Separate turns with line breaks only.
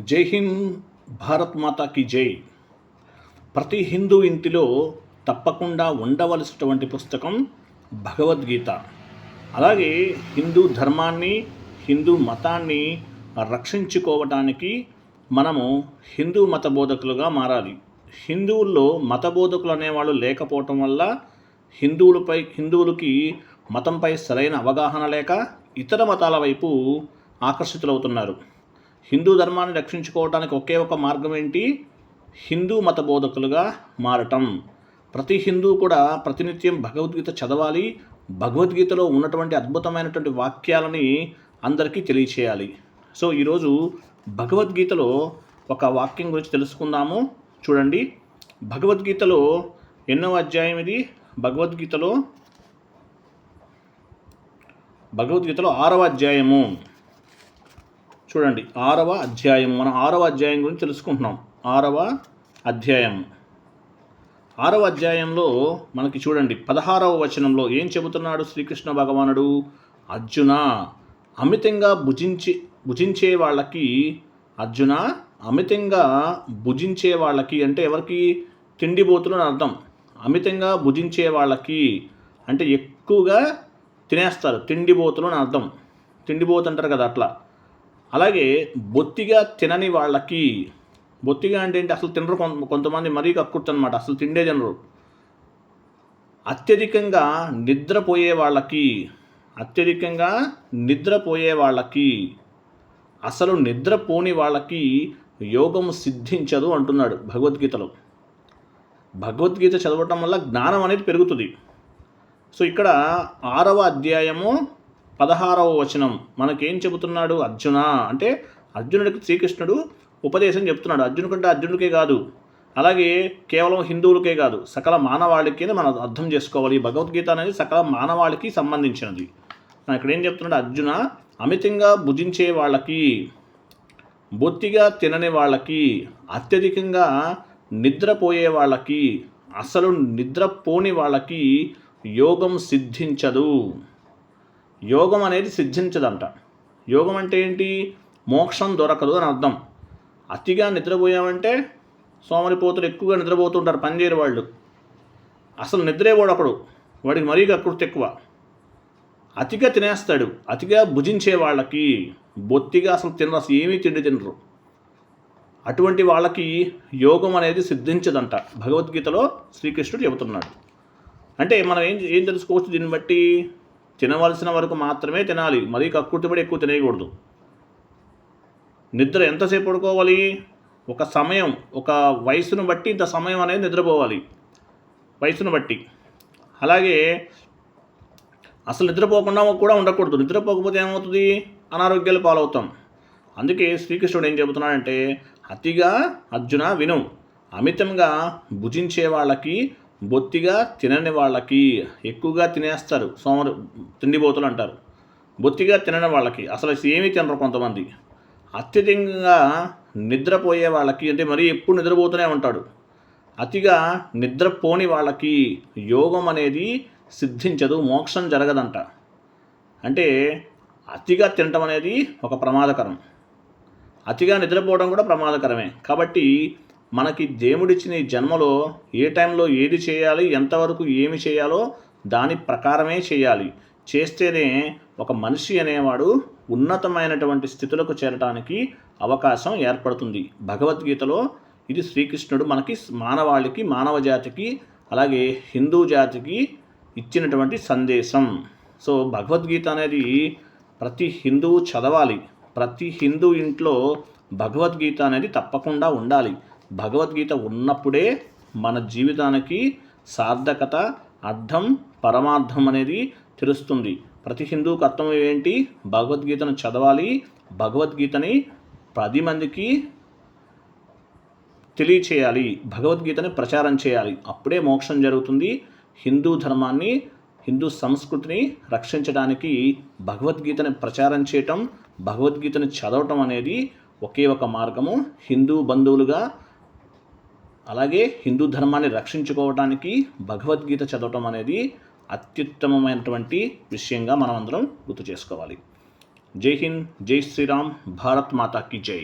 జై హింద్ భారత్ మాతాకి జై. ప్రతి హిందూ ఇంటిలో తప్పకుండా ఉండవలసినటువంటి పుస్తకం భగవద్గీత. అలాగే హిందూ ధర్మాన్ని హిందూ మతాన్ని రక్షించుకోవటానికి మనము హిందూ మత బోధకులుగా మారాలి. హిందువుల్లో మత బోధకులు అనేవాళ్ళు లేకపోవటం వల్ల హిందువులపై హిందువులకి మతంపై సరైన అవగాహన లేక ఇతర మతాల వైపు ఆకర్షితులవుతున్నారు. హిందూ ధర్మాన్ని రక్షించుకోవడానికి ఒకే ఒక మార్గం ఏంటి? హిందూ మత బోధకులుగా మారటం. ప్రతి హిందూ కూడా ప్రతినిత్యం భగవద్గీత చదవాలి భగవద్గీతలో ఉన్నటువంటి అద్భుతమైనటువంటి వాక్యాలని అందరికీ తెలియచేయాలి. సో ఈరోజు భగవద్గీతలో ఒక వాక్యం గురించి తెలుసుకుందాము. చూడండి. భగవద్గీతలో ఎన్నో అధ్యాయం ఇది. భగవద్గీతలో భగవద్గీతలో ఆరవ అధ్యాయము. చూడండి. ఆరవ అధ్యాయం మనం ఆరవ అధ్యాయం గురించి తెలుసుకుంటున్నాం. ఆరవ అధ్యాయం ఆరవ అధ్యాయంలో మనకి చూడండి. పదహారవ వచనంలో ఏం చెబుతున్నాడు శ్రీకృష్ణ భగవానుడు? అర్జున అమితంగా భుజించి భుజించే వాళ్ళకి అర్జున అమితంగా భుజించే వాళ్ళకి అంటే ఎవరికి? తిండిబోతులు అని అర్థం. అమితంగా భుజించే వాళ్ళకి అంటే ఎక్కువగా తినేస్తారు. తిండిబోతులు అని అర్థం. తిండిబోతు అంటారు కదా అట్లా. అలాగే బొత్తిగా తినని వాళ్ళకి బొత్తిగా అంటే ఏంటి? అసలు తినరు కొంత కొంతమంది మరీ కక్కుర్తి అనమాట అసలు తిండే తినరు. అత్యధికంగా నిద్రపోయే వాళ్ళకి అత్యధికంగా నిద్రపోయే వాళ్ళకి అసలు నిద్రపోని వాళ్ళకి యోగము సిద్ధించదు అంటున్నాడు భగవద్గీతలో. భగవద్గీత చదవటం వల్ల జ్ఞానం అనేది పెరుగుతుంది. సో ఇక్కడ ఆరవ అధ్యాయము పదహారవ వచనం మనకేం చెబుతున్నాడు అర్జున? అంటే అర్జునుడికి శ్రీకృష్ణుడు ఉపదేశం చెప్తున్నాడు. అర్జును కంటే అర్జునుడికే కాదు. అలాగే కేవలం హిందువులకే కాదు సకల మానవాళికి మనం అర్థం చేసుకోవాలి. ఈ భగవద్గీత అనేది సకల మానవాళికి సంబంధించినది. ఇక్కడ ఏం చెప్తున్నాడు? అర్జున అమితంగా భుజించే వాళ్ళకి బొత్తిగా తినని వాళ్ళకి అత్యధికంగా నిద్రపోయే వాళ్ళకి అసలు నిద్రపోని వాళ్ళకి యోగం సిద్ధించదు. యోగం అనేది సిద్ధించదంట. యోగం అంటే ఏంటి? మోక్షం దొరకదు అని అర్థం. అతిగా నిద్రపోయామంటే సోమరిపోతులు ఎక్కువగా నిద్రపోతుంటారు పనిచేయరు వాళ్ళు. అసలు నిద్రే కూడా ఒకడు వాడికి మరీ కకృతి ఎక్కువ. అతిగా తినేస్తాడు. అతిగా భుజించే వాళ్ళకి బొత్తిగా అసలు తినరు. అసలు ఏమీ తిండి తినరు. అటువంటి వాళ్ళకి యోగం అనేది సిద్ధించదంట. భగవద్గీతలో శ్రీకృష్ణుడు చెబుతున్నాడు. అంటే మనం ఏం ఏం తెలుసుకోవచ్చు దీన్ని బట్టి? తినవలసిన వరకు మాత్రమే తినాలి. మరీ కక్కుర్తిపడి ఎక్కువ తినేయకూడదు. నిద్ర ఎంతసేపు పడుకోవాలి? ఒక సమయం ఒక వయసును బట్టి ఇంత సమయం అనేది నిద్రపోవాలి. వయసును బట్టి. అలాగే అసలు నిద్రపోకుండా కూడా ఉండకూడదు. నిద్రపోకపోతే ఏమవుతుంది? అనారోగ్యాలు పాలవుతాం. అందుకే శ్రీకృష్ణుడు ఏం చెబుతున్నాడంటే అతిగా అర్జున విను. అమితంగా భుజించే వాళ్ళకి బొత్తిగా తినని వాళ్ళకి ఎక్కువగా తినేస్తారు. సోమరు తిండిపోతులు అంటారు. బొత్తిగా తినని వాళ్ళకి అసలు ఏమీ తినరు కొంతమంది. అత్యధికంగా నిద్రపోయే వాళ్ళకి అంటే మరీ ఎప్పుడు నిద్రపోతూనే ఉంటాడు. అతిగా నిద్రపోని వాళ్ళకి యోగం అనేది సిద్ధించదు మోక్షం జరగదంట. అంటే అతిగా తినటం అనేది ఒక ప్రమాదకరం. అతిగా నిద్రపోవడం కూడా ప్రమాదకరమే. కాబట్టి మనకి దేవుడిచ్చిన ఈ జన్మలో ఏ టైంలో ఏది చేయాలి ఎంతవరకు ఏమి చేయాలో దాని ప్రకారమే చేయాలి. చేస్తేనే ఒక మనిషి అనేవాడు ఉన్నతమైనటువంటి స్థితులకు చేరటానికి అవకాశం ఏర్పడుతుంది. భగవద్గీతలో ఇది శ్రీకృష్ణుడు మనకి మానవాళికి మానవ జాతికి అలాగే హిందూ జాతికి ఇచ్చినటువంటి సందేశం. సో భగవద్గీత అనేది ప్రతి హిందువు చదవాలి. ప్రతి హిందూ ఇంట్లో భగవద్గీత అనేది తప్పకుండా ఉండాలి. భగవద్గీత ఉన్నప్పుడే మన జీవితానికి సార్థకత అర్థం పరమార్థం అనేది తెలుస్తుంది. ప్రతి హిందువుకి అర్థం ఏంటి? భగవద్గీతను చదవాలి. భగవద్గీతని పది మందికి తెలియచేయాలి. భగవద్గీతని ప్రచారం చేయాలి. అప్పుడే మోక్షం జరుగుతుంది. హిందూ ధర్మాన్ని హిందూ సంస్కృతిని రక్షించడానికి భగవద్గీతని ప్రచారం చేయటం భగవద్గీతని చదవటం అనేది ఒకే ఒక మార్గము. హిందూ బంధువులుగా అలాగే హిందూ ధర్మాన్ని రక్షించుకోవడానికి భగవద్గీత చదవటం అనేది అత్యుత్తమమైనటువంటి విషయంగా మనం అందరం గుర్తు చేసుకోవాలి. జై హింద్ జై శ్రీరామ్ భారత్ మాతాకి జై.